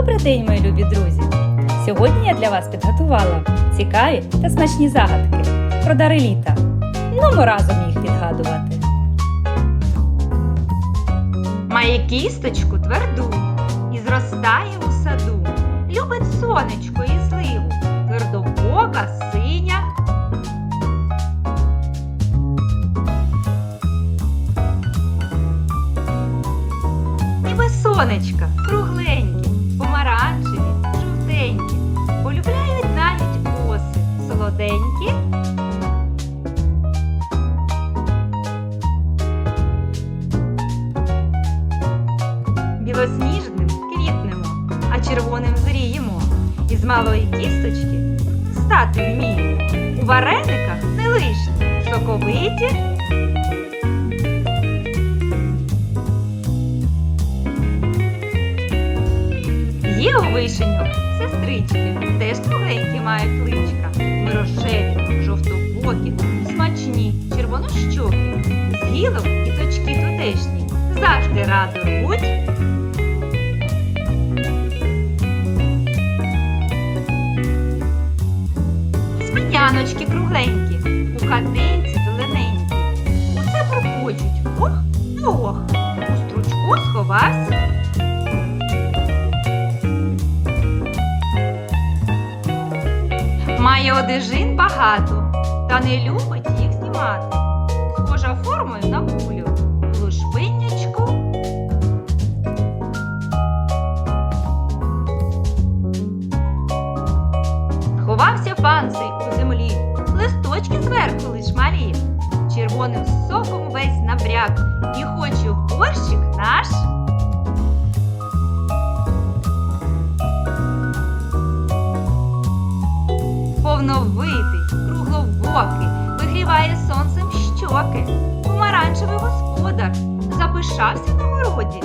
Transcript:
Добрий день, мої любі друзі! Сьогодні я для вас підготувала цікаві та смачні загадки про дари літа. Ну, ми разом їх відгадувати. Має кісточку тверду і зростає у саду. Любить сонечко і зливу, твердобока, синя. Ніби сонечка, Білосніжним квітнемо, а червоним зріємо. Із малої кісточки стати вміємо. У варениках не лишні, соковиті. Є у вишеньок сестрички, теж кругленькі мають личка. Ми рожеві, жовтобокі, смачні, червонощокі, з гілок і точки тутешні. Завжди радо рвуть Сміяночки кругленькі, у хатинці зелененькі. Усе пропочуть ох та ох. У стручку сховався. Має одежин багато, та не любить їх знімати. Схожа формою на кулю, лушпинячку. Ховався пан цей у землі, листочки зверху лиш малі. Червоним соком весь набряк, і хочу борщик наш. Повновитий, кругловокий, вигріває сонцем щоки. Помаранчевий господар запишався на городі,